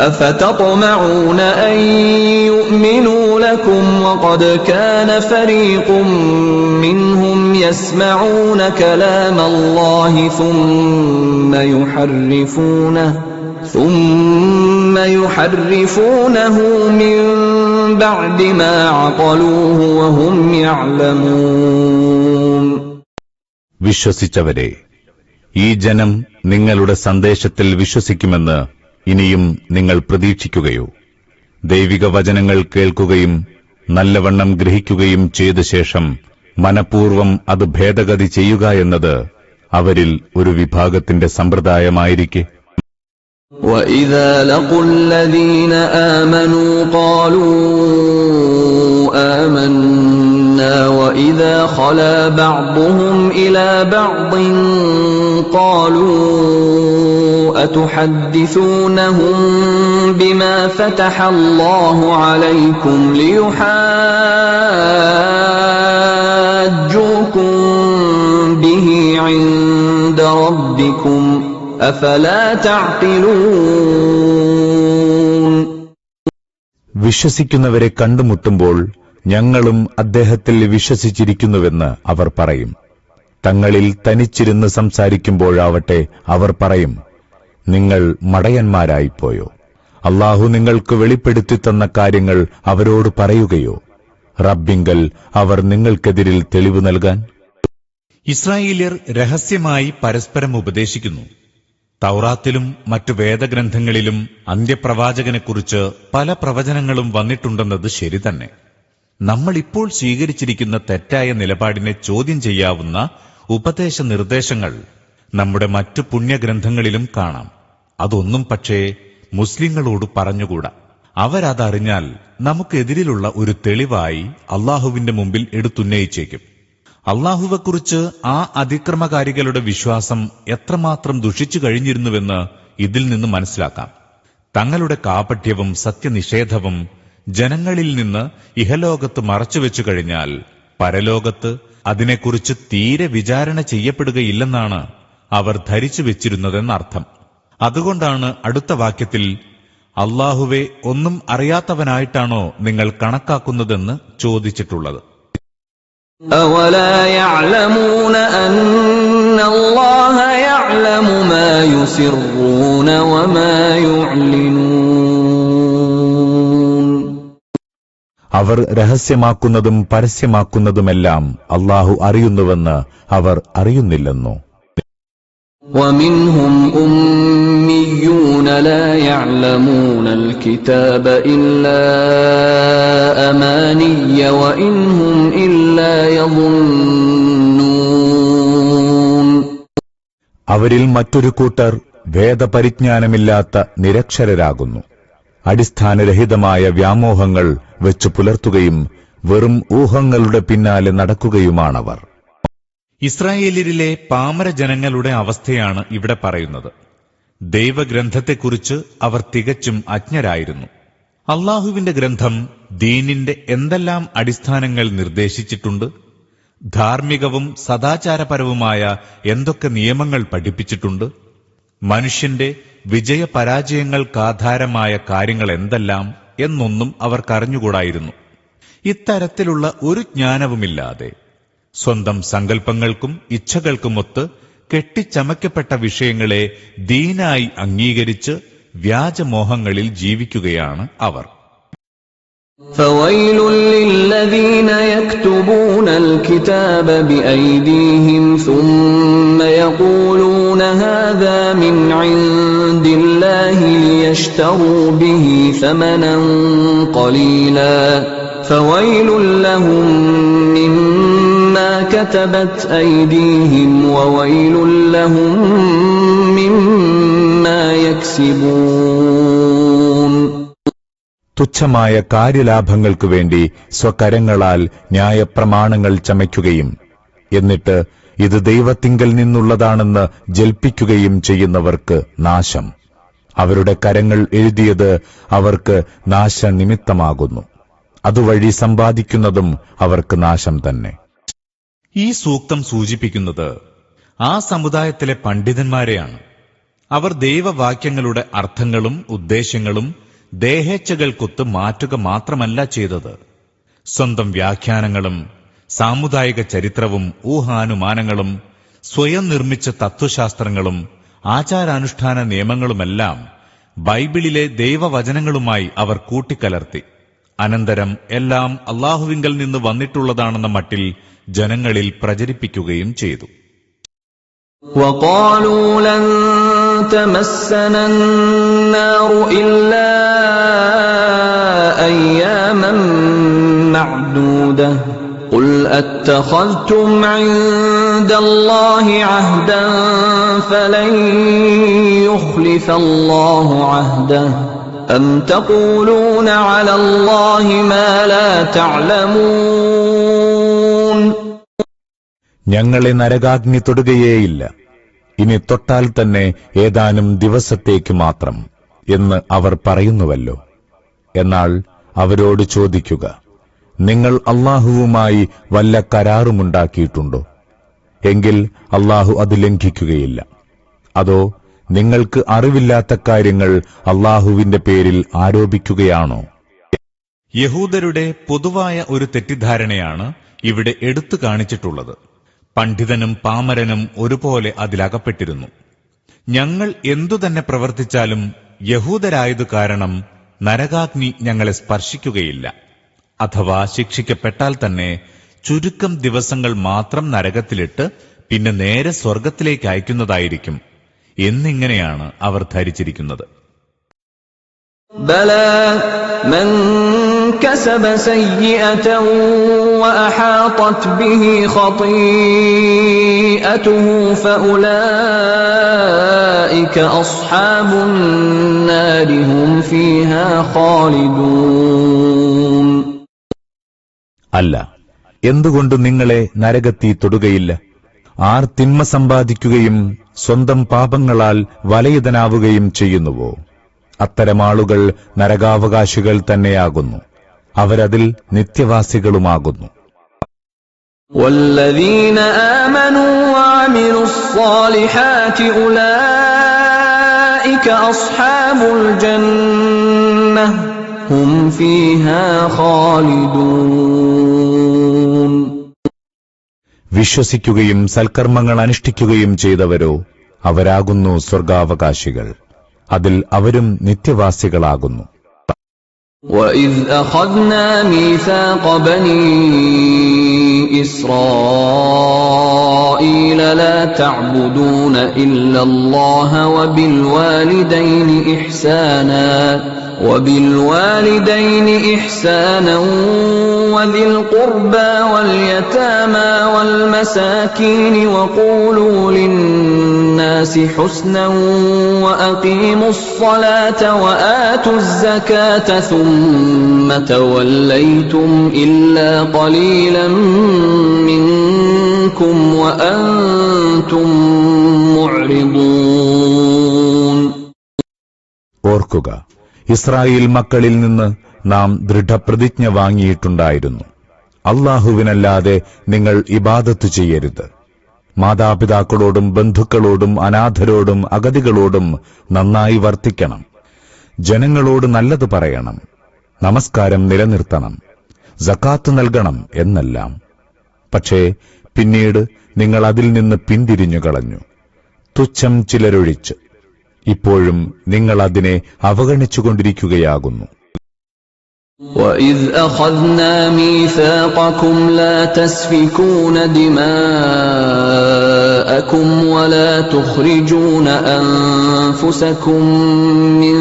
أفتطمعون أن يؤمنوا لكم وقد كان فريق منهم يسمعون كلام الله ثم يحرفونه ثم يحرفونه من بعد ما عقلوه وهم يعلمون വിശ്വസിച്ചവരെ ഈ ജനം നിങ്ങളുടെ സന്ദേശത്തിൽ വിശ്വസിക്കുമെന്ന് ഇനിയും നിങ്ങൾ പ്രതീക്ഷിക്കുകയോ ദൈവിക വചനങ്ങൾ കേൾക്കുകയും നല്ലവണ്ണം ഗ്രഹിക്കുകയും ചെയ്ത ശേഷം മനഃപൂർവം അത് ഭേദഗതി ചെയ്യുക എന്നത് അവരിൽ ഒരു വിഭാഗത്തിന്റെ സമ്പ്രദായമായിരിക്കെ وَإِذَا لَقُوا الَّذِينَ آمَنُوا قَالُوا آمَنَّا وَإِذَا خَلَا بَعْضُهُمْ إِلَى بَعْضٍ قَالُوا أَتُحَدِّثُونَهُم بِمَا فَتَحَ اللَّهُ عَلَيْكُمْ لِيُحَاجُّوكُم بِهِ عِندَ رَبِّكُمْ ۚ أَفَلَا تَعْقِلُونَ വിശ്വസിക്കുന്നവരെ കണ്ടുമുട്ടുമ്പോൾ ഞങ്ങളും അദ്ദേഹത്തിൽ വിശ്വസിച്ചിരിക്കുന്നുവെന്ന് അവർ പറയും തങ്ങളിൽ തനിച്ചിരുന്ന് സംസാരിക്കുമ്പോഴാവട്ടെ അവർ പറയും നിങ്ങൾ മടയന്മാരായിപ്പോയോ? അള്ളാഹു നിങ്ങൾക്ക് വെളിപ്പെടുത്തി തന്ന കാര്യങ്ങൾ അവരോട് പറയുകയോ? റബ്ബിങ്കൽ അവർ നിങ്ങൾക്കെതിരിൽ തെളിവ് നൽകാൻ. ഇസ്രായേലിയർ രഹസ്യമായി പരസ്പരം ഉപദേശിക്കുന്നു. തൗറാത്തിലും മറ്റു വേദഗ്രന്ഥങ്ങളിലും അന്ത്യപ്രവാചകനെക്കുറിച്ച് പല പ്രവചനങ്ങളും വന്നിട്ടുണ്ടെന്നത് ശരി തന്നെ. നമ്മൾ ഇപ്പോൾ സ്വീകരിച്ചിരിക്കുന്ന തെറ്റായ നിലപാടിനെ ചോദ്യം ചെയ്യാവുന്ന ഉപദേശ നിർദ്ദേശങ്ങൾ നമ്മുടെ മറ്റു പുണ്യഗ്രന്ഥങ്ങളിലും കാണാം. അതൊന്നും പക്ഷേ മുസ്ലിങ്ങളോട് പറഞ്ഞുകൂടാ. അവരതറിഞ്ഞാൽ നമുക്കെതിരിലുള്ള ഒരു തെളിവായി അള്ളാഹുവിന്റെ മുമ്പിൽ എടുത്തുന്നയിച്ചേക്കും. അള്ളാഹുവെക്കുറിച്ച് ആ അതിക്രമകാരികളുടെ വിശ്വാസം എത്രമാത്രം ദുഷിച്ചു കഴിഞ്ഞിരുന്നുവെന്ന് ഇതിൽ നിന്ന് മനസ്സിലാക്കാം. തങ്ങളുടെ കാപട്യവും സത്യനിഷേധവും ജനങ്ങളിൽ നിന്ന് ഇഹലോകത്ത് മറച്ചുവെച്ചു കഴിഞ്ഞാൽ പരലോകത്ത് അതിനെക്കുറിച്ച് തീരെ വിചാരണ ചെയ്യപ്പെടുകയില്ലെന്നാണ് അവർ ധരിച്ചു വെച്ചിരുന്നതെന്നർത്ഥം അതുകൊണ്ടാണ് അടുത്ത വാക്യത്തിൽ അള്ളാഹുവെ ഒന്നും അറിയാത്തവനായിട്ടാണോ നിങ്ങൾ കണക്കാക്കുന്നതെന്ന് ചോദിച്ചിട്ടുള്ളത്? അവർ രഹസ്യമാക്കുന്നതും പരസ്യമാക്കുന്നതുമെല്ലാം അള്ളാഹു അറിയുന്നുവെന്ന് അവർ അറിയുന്നില്ലെന്നോ? وَمِنْهُمْ أُمِّيُّونَ لَا يَعْلَمُونَ الْكِتَابَ إِلَّا أَمَانِيَّ وَإِنْ هُمْ إِلَّا يَظُنُّونَ അവരിൽ മറ്റൊരു കൂട്ടർ വേദപരിജ്ഞാനമില്ലാത്ത നിരക്ഷരരാകുന്നു അടിസ്ഥാനരഹിതമായ വ്യാമോഹങ്ങൾ വെച്ചു പുലർത്തുകയും വെറും ഊഹങ്ങളുടെ പിന്നാലെ നടക്കുകയുമാണവർ ഇസ്രായേലിലെ പാമര ജനങ്ങളുടെ അവസ്ഥയാണ് ഇവിടെ പറയുന്നത്. ദൈവഗ്രന്ഥത്തെക്കുറിച്ച് അവർ തികച്ചും അജ്ഞരായിരുന്നു. അള്ളാഹുവിന്റെ ഗ്രന്ഥം ദീനിന്റെ എന്തെല്ലാം അടിസ്ഥാനങ്ങൾ നിർദ്ദേശിച്ചിട്ടുണ്ട് ധാർമ്മികവും സദാചാരപരവുമായ എന്തൊക്കെ നിയമങ്ങൾ പഠിപ്പിച്ചിട്ടുണ്ട് മനുഷ്യന്റെ വിജയപരാജയങ്ങൾക്കാധാരമായ കാര്യങ്ങൾ എന്തെല്ലാം എന്നൊന്നും അവർക്കറിഞ്ഞുകൂടായിരുന്നു. ഇത്തരത്തിലുള്ള ഒരു ജ്ഞാനവുമില്ലാതെ സ്വന്തം സങ്കല്പങ്ങൾക്കും ഇച്ഛകൾക്കുമൊത്ത് കെട്ടിച്ചമയ്ക്കപ്പെട്ട വിഷയങ്ങളെ ദീനായി അംഗീകരിച്ച് വ്യാജമോഹങ്ങളിൽ ജീവിക്കുകയാണ് അവർ فَوَيْلٌ لِّلَّذِينَ يَكْتُبُونَ الْكِتَابَ بِأَيْدِيهِمْ ثُمَّ يَقُولُونَ هَٰذَا مِنْ عِندِ اللَّهِ لِيَشْتَرُوا بِهِ ثَمَنًا قَلِيلًا فَوَيْلٌ لَّهُم مِّمَّا كَتَبَتْ أَيْدِيهِمْ وَوَيْلٌ لَّهُم مِّمَّا يَكْسِبُونَ തുച്ഛമായ കാര്യലാഭങ്ങൾക്കു വേണ്ടി സ്വകരങ്ങളാൽ ന്യായപ്രമാണങ്ങൾ ചമയ്ക്കുകയും എന്നിട്ട് ഇത് ദൈവത്തിങ്കൽ നിന്നുള്ളതാണെന്ന് ജൽപ്പിക്കുകയും ചെയ്യുന്നവർക്ക് നാശം അവരുടെ കരങ്ങൾ എഴുതിയത് അവർക്ക് നാശനിമിത്തമാകുന്നു അതുവഴി സമ്പാദിക്കുന്നതും അവർക്ക് നാശം തന്നെ ഈ സൂക്തം സൂചിപ്പിക്കുന്നത് ആ സമുദായത്തിലെ പണ്ഡിതന്മാരെയാണ്. അവർ ദൈവവാക്യങ്ങളുടെ അർത്ഥങ്ങളും ഉദ്ദേശങ്ങളും ദേഹേച്ഛകൾക്കൊത്ത് മാറ്റുക മാത്രമല്ല ചെയ്തത്. സ്വന്തം വ്യാഖ്യാനങ്ങളും സാമുദായിക ചരിത്രവും ഊഹാനുമാനങ്ങളും സ്വയം നിർമ്മിച്ച തത്വശാസ്ത്രങ്ങളും ആചാരാനുഷ്ഠാന നിയമങ്ങളുമെല്ലാം ബൈബിളിലെ ദൈവവചനങ്ങളുമായി അവർ കൂട്ടിക്കലർത്തി. അനന്തരം എല്ലാം അള്ളാഹുവിങ്കൽ നിന്ന് വന്നിട്ടുള്ളതാണെന്ന മട്ടിൽ ജനങ്ങളിൽ പ്രചരിപ്പിക്കുകയും ചെയ്തു وقالوا لن تمسنا النار إلا أياما معدودة قل أتخذتم عند الله عهدا فلن يخلف الله عهده أم تقولون على الله ما لا تعلمون ഞങ്ങളെ നരകാഗ്നി തൊടുകയേയില്ല. ഇനി തൊട്ടാൽ തന്നെ ഏതാനും ദിവസത്തേക്ക് മാത്രം എന്ന് അവർ പറയുന്നുവല്ലോ. എന്നാൽ അവരോട് ചോദിക്കുക നിങ്ങൾ അള്ളാഹുവുമായി വല്ല കരാറുമുണ്ടാക്കിയിട്ടുണ്ടോ? എങ്കിൽ അള്ളാഹു അത് ലംഘിക്കുകയില്ല. അതോ നിങ്ങൾക്ക് അറിവില്ലാത്ത കാര്യങ്ങൾ അള്ളാഹുവിന്റെ പേരിൽ ആരോപിക്കുകയാണോ? യഹൂദരുടെ പൊതുവായ ഒരു തെറ്റിദ്ധാരണയാണ് ഇവിടെ എടുത്തു കാണിച്ചിട്ടുള്ളത്. പണ്ഡിതനും പാമരനും ഒരുപോലെ അതിലകപ്പെട്ടിരുന്നു. ഞങ്ങൾ എന്തുതന്നെ പ്രവർത്തിച്ചാലും യഹൂദരായതു കാരണം നരകാഗ്നി ഞങ്ങളെ സ്പർശിക്കുകയില്ല. അഥവാ ശിക്ഷിക്കപ്പെട്ടാൽ തന്നെ ചുരുക്കം ദിവസങ്ങൾ മാത്രം നരകത്തിലിട്ട് പിന്നെ നേരെ സ്വർഗത്തിലേക്ക് അയക്കുന്നതായിരിക്കും. എന്നിങ്ങനെയാണ് അവർ ധരിച്ചിരിക്കുന്നത്. بلى من كسب سيئة وأحاطت به خطيئته فأولئك أصحاب النار هم فيها خالدون അല്ല എന്തുകൊണ്ട് നിങ്ങളെ നരകത്തി തൊടുകയില്ല ആർ തിന്മ സമ്പാദിക്കുകയും സ്വന്തം പാപങ്ങളാൽ വലയിതനാവുകയും ചെയ്യുന്നുവോ അത്തരം ആളുകൾ നരകാവകാശികൾ തന്നെയാകുന്നു അവരതിൽ നിത്യവാസികളുമാകുന്നു والذين آمنوا وعملوا الصالحات أولئك أصحاب الجنة هم فيها خالدون വിശ്വസിക്കുകയും സൽക്കർമ്മങ്ങൾ അനുഷ്ഠിക്കുകയും ചെയ്തവരോ അവരാകുന്നു സ്വർഗാവകാശികൾ അതിൽ അവരും നിത്യവാസികളാകുന്നു وإذ أخذنا ميثاق بني إسرائيل لا تعبدون إلا الله وبالوالدين إحسانا وبالوالدين إحسانا وذي القربى واليتامى والمساكين وقولوا للناس حسنا وأقيموا الصلاة وآتوا الزكاة ثم توليتم إلا قليلا منكم وأنتم معرضون. Orkoga ഇസ്രായേൽ മക്കളിൽ നിന്ന് നാം ദൃഢപ്രതിജ്ഞ വാങ്ങിയിട്ടുണ്ടായിരുന്നു. അള്ളാഹുവിനല്ലാതെ നിങ്ങൾ ഇബാദത്ത് ചെയ്യരുത്. മാതാപിതാക്കളോടും ബന്ധുക്കളോടും അനാഥരോടും അഗതികളോടും നന്നായി വർത്തിക്കണം. ജനങ്ങളോട് നല്ലത് പറയണം. നമസ്കാരം നിലനിർത്തണം. ജക്കാത്ത് നൽകണം എന്നെല്ലാം. പക്ഷേ പിന്നീട് നിങ്ങൾ അതിൽ നിന്ന് പിന്തിരിഞ്ഞു കളഞ്ഞു തുച്ഛം ചിലരൊഴിച്ച്. ഇപ്പോഴും നിങ്ങൾ അതിനെ അവഗണിച്ചുകൊണ്ടിരിക്കുകയാകുന്നു وَإِذْ أَخَذْنَا مِيثَاقَكُمْ لَا تَسْفِكُونَ دِمَاءَكُمْ وَلَا تُخْرِجُونَ أَنفُسَكُم مِّن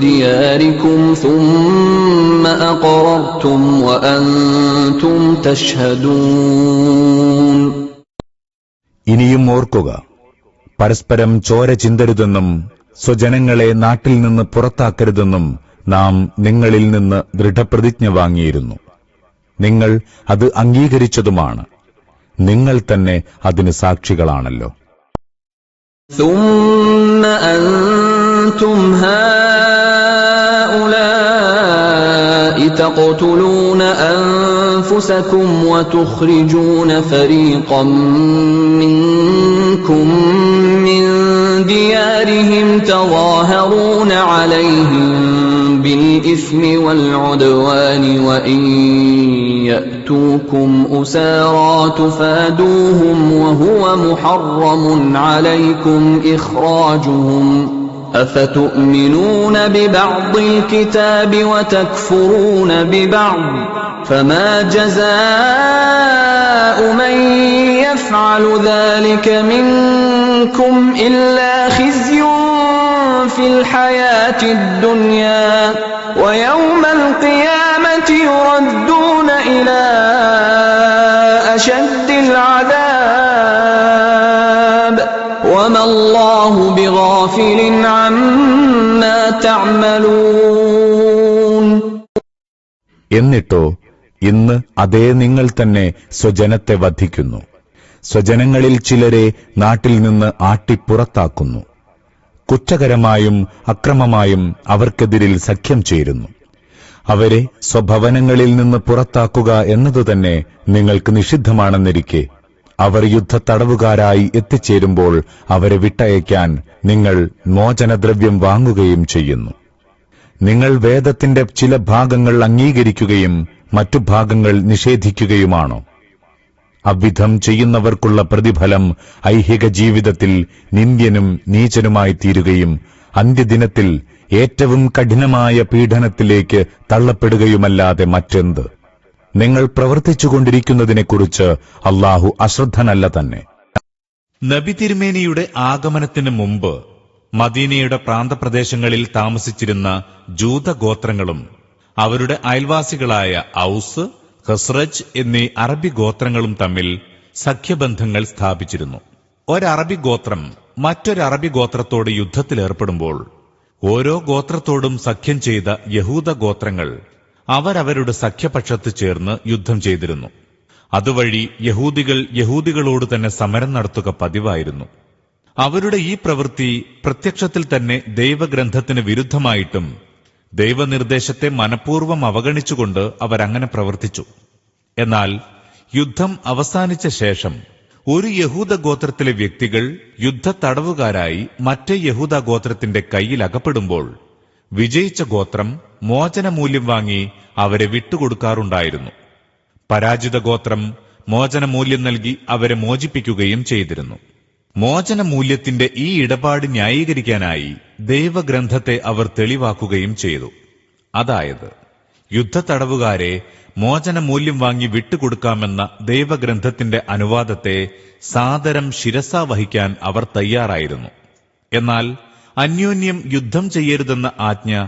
دِيَارِكُمْ ثُمَّ أَقْرَرْتُمْ وَأَنتُمْ تَشْهَدُونَ ഇനിയും ഓർക്കുക പരസ്പരം ചോര ചിന്തരുതെന്നും സ്വജനങ്ങളെ നാട്ടിൽ നിന്ന് പുറത്താക്കരുതെന്നും നാം നിങ്ങളിൽ നിന്ന് ദൃഢപ്രതിജ്ഞ വാങ്ങിയിരുന്നു നിങ്ങൾ അത് അംഗീകരിച്ചതുമാണ് നിങ്ങൾ തന്നെ അതിന് സാക്ഷികളാണല്ലോ ثُمَّ أَنتُمْ هَؤُلَاءِ تقتلون أنفسكم وتخرجون فريقا منكم من ديارهم تظاهرون عليهم بالإثم والعدوان وإن يأتوكم أسارى تفادوهم وهو محرم عليكم إخراجهم أفتؤمنون ببعض الكتاب وتكفرون ببعض فما جزاء من يفعل ذلك منكم إلا خزي في الحياة الدنيا ويوم القيامة يردون إلى أشد العذاب وما الله بغافل عما تعملون എന്നിട്ടോ ഇന്ന് അതേ നിങ്ങൾ തന്നെ സ്വജനത്തെ വധിക്കുന്നു സ്വജനങ്ങളിൽ ചിലരെ നാട്ടിൽ നിന്ന് ആട്ടിപ്പുറത്താക്കുന്നു കുറ്റകരമായും അക്രമമായും അവർക്കെതിരിൽ സഖ്യം ചേരുന്നു അവരെ സ്വഭവനങ്ങളിൽ നിന്ന് പുറത്താക്കുക എന്നതുതന്നെ നിങ്ങൾക്ക് നിഷിദ്ധമാണെന്നിരിക്കെ അവർ യുദ്ധ തടവുകാരായി എത്തിച്ചേരുമ്പോൾ അവരെ വിട്ടയക്കാൻ നിങ്ങൾ മോചനദ്രവ്യം വാങ്ങുകയും ചെയ്യുന്നു. നിങ്ങൾ വേദത്തിന്റെ ചില ഭാഗങ്ങൾ അംഗീകരിക്കുകയും മറ്റു ഭാഗങ്ങൾ നിഷേധിക്കുകയുമാണോ? അവിധം ചെയ്യുന്നവർക്കുള്ള പ്രതിഫലം ഐഹിക ജീവിതത്തിൽ നിന്ദ്യനും നീചനുമായി തീരുകയും അന്ത്യദിനത്തിൽ ഏറ്റവും കഠിനമായ പീഡനത്തിലേക്ക് തള്ളപ്പെടുകയുമല്ലാതെ മറ്റെന്ത്? നിങ്ങൾ പ്രവർത്തിച്ചുകൊണ്ടിരിക്കുന്നതിനെക്കുറിച്ച് അള്ളാഹു അശ്രദ്ധനല്ല തന്നെ. നബി തിരുമേനിയുടെ ആഗമനത്തിന് മുമ്പ് മദീനയുടെ പ്രാന്തപ്രദേശങ്ങളിൽ താമസിച്ചിരുന്ന ജൂതഗോത്രങ്ങളും അവരുടെ അയൽവാസികളായ ഔസ് ഹസ്രജ് എന്നീ അറബി ഗോത്രങ്ങളും തമ്മിൽ സഖ്യബന്ധങ്ങൾ സ്ഥാപിച്ചിരുന്നു. ഒരറബി ഗോത്രം മറ്റൊരു അറബി ഗോത്രത്തോട് യുദ്ധത്തിലേർപ്പെടുമ്പോൾ ഓരോ ഗോത്രത്തോടും സഖ്യം ചെയ്ത യഹൂദ ഗോത്രങ്ങൾ അവരവരുടെ സഖ്യപക്ഷത്ത് ചേർന്ന് യുദ്ധം ചെയ്തിരുന്നു. അതുവഴി യഹൂദികൾ യഹൂദികളോട് തന്നെ സമരം നടത്തുക പതിവായിരുന്നു. അവരുടെ ഈ പ്രവൃത്തി പ്രത്യക്ഷത്തിൽ തന്നെ ദൈവഗ്രന്ഥത്തിന് വിരുദ്ധമായിട്ടും ദൈവനിർദ്ദേശത്തെ മനഃപൂർവം അവഗണിച്ചുകൊണ്ട് അവരങ്ങനെ പ്രവർത്തിച്ചു. എന്നാൽ യുദ്ധം അവസാനിച്ച ശേഷം ഒരു യഹൂദ ഗോത്രത്തിലെ വ്യക്തികൾ യുദ്ധ തടവുകാരായി മറ്റേ യഹൂദ ഗോത്രത്തിന്റെ കയ്യിൽ അകപ്പെടുമ്പോൾ വിജയിച്ച ഗോത്രം മോചനമൂല്യം വാങ്ങി അവരെ വിട്ടുകൊടുക്കാറുണ്ടായിരുന്നു. പരാജിത ഗോത്രം മോചനമൂല്യം നൽകി അവരെ മോചിപ്പിക്കുകയും ചെയ്തിരുന്നു. മോചനമൂല്യത്തിന്റെ ഈ ഇടപാട് ന്യായീകരിക്കാനായി ദൈവഗ്രന്ഥത്തെ അവർ തെളിവാക്കുകയും ചെയ്തു. അതായത് യുദ്ധ യുദ്ധത്തടവുകാരെ മോചനമൂല്യം വാങ്ങി വിട്ടുകൊടുക്കാമെന്ന ദൈവഗ്രന്ഥത്തിന്റെ അനുവാദത്തെ സാദരം ശിരസ വഹിക്കാൻ അവർ തയ്യാറായിരുന്നു. എന്നാൽ അന്യോന്യം യുദ്ധം ചെയ്യരുതെന്ന ആജ്ഞ